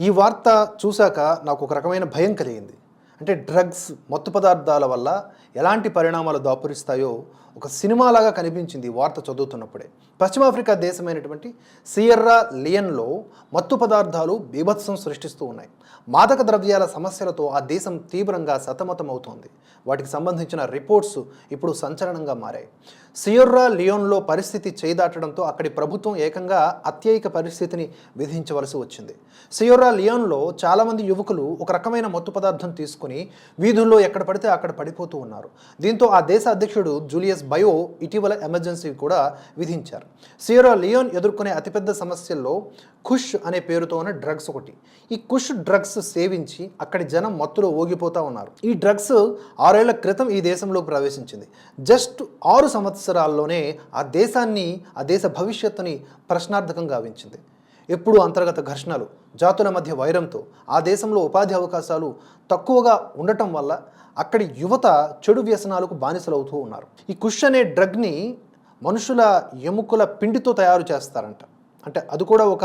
ఈ వార్త చూశాక నాకు ఒక రకమైన భయం కలిగింది. అంటే డ్రగ్స్ మత్తు పదార్థాల వల్ల ఎలాంటి పరిణామాలు దాపురిస్తాయో ఒక సినిమాలాగా కనిపించింది వార్త చదువుతున్నప్పుడే. పశ్చిమాఫ్రికా దేశమైనటువంటి సియర్రా లియన్లో మత్తు పదార్థాలు బీభత్సం సృష్టిస్తూ ఉన్నాయి. మాదక ద్రవ్యాల సమస్యలతో ఆ దేశం తీవ్రంగా సతమతమవుతోంది. వాటికి సంబంధించిన రిపోర్ట్స్ ఇప్పుడు సంచలనంగా మారాయి. సియర్రా లియోన్లో పరిస్థితి చేదాటడంతో అక్కడి ప్రభుత్వం ఏకంగా అత్యయిక పరిస్థితిని విధించవలసి వచ్చింది. సియోరా లియోన్లో చాలామంది యువకులు ఒక రకమైన మత్తు పదార్థం తీసుకుని వీధుల్లో ఎక్కడ పడితే అక్కడ పడిపోతూ ఉన్నారు. దీంతో ఆ దేశ అధ్యక్షుడు జూలియస్ బయో ఇటీవల ఎమర్జెన్సీ కూడా విధించారు. సియరా లియోన్ ఎదుర్కొనే అతిపెద్ద సమస్యల్లో కుష్ అనే పేరుతో ఉన్న డ్రగ్స్ ఒకటి. ఈ కుష్ డ్రగ్స్ సేవించి అక్కడి జనం మత్తులో ఓగిపోతూ ఉన్నారు. ఈ డ్రగ్స్ ఆరేళ్ళ క్రితం ఈ దేశంలోకి ప్రవేశించింది. జస్ట్ ఆరు సంవత్సరాల్లోనే ఆ దేశాన్ని ఆ దేశ భవిష్యత్తుని ప్రశ్నార్థకం గావించింది ఎప్పుడూ అంతర్గత ఘర్షణలు జాతుల మధ్య వైరంతో ఆ దేశంలో ఉపాధి అవకాశాలు తక్కువగా ఉండటం వల్ల అక్కడి యువత చెడు వ్యసనాలకు బానిసలవుతూ ఉన్నారు. ఈ కుష్ అనే డ్రగ్ని మనుషుల ఎముకల పిండితో తయారు చేస్తారంట. అంటే అది కూడా ఒక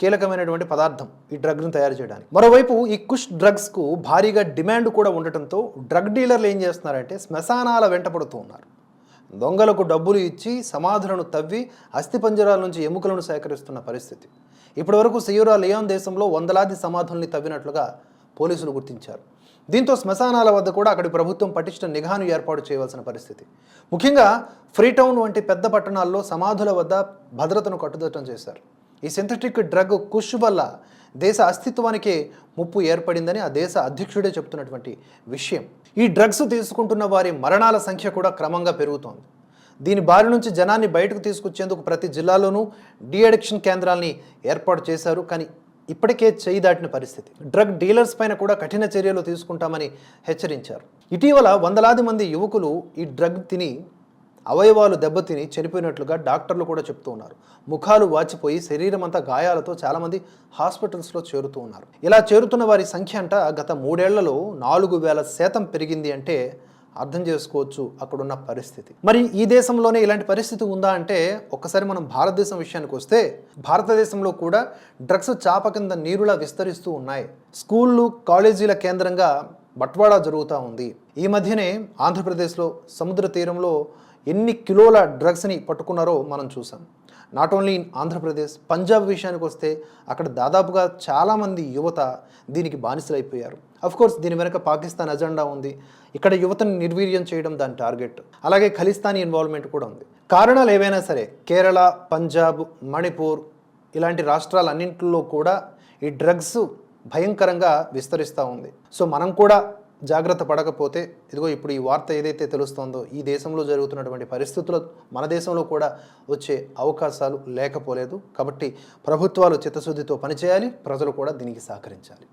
కీలకమైనటువంటి పదార్థం ఈ డ్రగ్ను తయారు చేయడానికి. మరోవైపు ఈ కుష్ డ్రగ్స్కు భారీగా డిమాండ్ కూడా ఉండటంతో డ్రగ్ డీలర్లు ఏం చేస్తున్నారంటే శ్మశానాల వెంటపడుతూ ఉన్నారు. దొంగలకు డబ్బులు ఇచ్చి సమాధులను తవ్వి అస్థిపంజరాల నుంచి ఎముకలను సేకరిస్తున్న పరిస్థితి. ఇప్పటివరకు సియోరా లియాన్ దేశంలో వందలాది సమాధుల్ని తవ్వినట్లుగా పోలీసులు గుర్తించారు. దీంతో శ్మశానాల వద్ద కూడా అక్కడి ప్రభుత్వం పటిష్ట నిఘాను ఏర్పాటు చేయవలసిన పరిస్థితి. ముఖ్యంగా ఫ్రీటౌన్ వంటి పెద్ద పట్టణాల్లో సమాధుల వద్ద భద్రతను కట్టుదిట్టం చేశారు. ఈ సింథటిక్ డ్రగ్ కుష్ వల్ల దేశ అస్తిత్వానికే ముప్పు ఏర్పడిందని ఆ దేశ అధ్యక్షుడే చెప్తున్నటువంటి విషయం. ఈ డ్రగ్స్ తీసుకుంటున్న వారి మరణాల సంఖ్య కూడా క్రమంగా పెరుగుతోంది. దీని బారి నుంచి జనాన్ని బయటకు తీసుకొచ్చేందుకు ప్రతి జిల్లాలోనూ డీఅడిక్షన్ కేంద్రాల్ని ఏర్పాటు చేశారు. కానీ ఇప్పటికే చేయి దాటిన పరిస్థితి. డ్రగ్ డీలర్స్ పైన కూడా కఠిన చర్యలు తీసుకుంటామని హెచ్చరించారు. ఇటీవల వందలాది మంది యువకులు ఈ డ్రగ్ తిని అవయవాలు దెబ్బతిని చనిపోయినట్లుగా డాక్టర్లు కూడా చెప్తూ ఉన్నారు. ముఖాలు వాచిపోయి శరీరం అంతా గాయాలతో చాలామంది హాస్పిటల్స్లో చేరుతూ ఉన్నారు. ఇలా చేరుతున్న వారి సంఖ్య అంట గత మూడేళ్ళలో నాలుగు వేల శాతం పెరిగింది అంటే అర్థం చేసుకోవచ్చు అక్కడున్న పరిస్థితి. మరి ఈ దేశంలోనే ఇలాంటి పరిస్థితి ఉందా అంటే ఒక్కసారి మనం భారతదేశం విషయానికి వస్తే భారతదేశంలో కూడా డ్రగ్స్ చాప కింద నీరులా విస్తరిస్తూ ఉన్నాయి. స్కూళ్ళు కాలేజీల కేంద్రంగా బట్వాడా జరుగుతూ ఉంది. ఈ మధ్యనే ఆంధ్రప్రదేశ్లో సముద్ర తీరంలో ఎన్ని కిలోల డ్రగ్స్ని పట్టుకున్నారో మనం చూసాం not only in Andhra Pradesh Punjab విషయానికి వస్తే అక్కడ దాదాపుగా చాలామంది యువత దీనికి బానిసలైపోయారు. కోర్స్ దీని వెనక పాకిస్తాన్ అజెండా ఉంది. ఇక్కడ యువతను నిర్వీర్యం చేయడం దాని టార్గెట్. అలాగే ఖలిస్తానీ ఇన్వాల్వ్మెంట్ కూడా ఉంది. కారణాలు ఏవైనా సరే కేరళ పంజాబ్ మణిపూర్ ఇలాంటి రాష్ట్రాలన్నింటిలో కూడా ఈ డ్రగ్స్ భయంకరంగా విస్తరిస్తూ ఉంది. సో మనం కూడా జాగ్రత్త పడకపోతే ఇదిగో ఇప్పుడు ఈ వార్త ఏదైతే తెలుస్తోందో ఈ దేశంలో జరుగుతున్నటువంటి పరిస్థితులు మన దేశంలో కూడా వచ్చే అవకాశాలు లేకపోలేదు. కాబట్టి ప్రభుత్వాలు చిత్తశుద్ధితో పనిచేయాలి ప్రజలు కూడా దీనికి సహకరించాలి.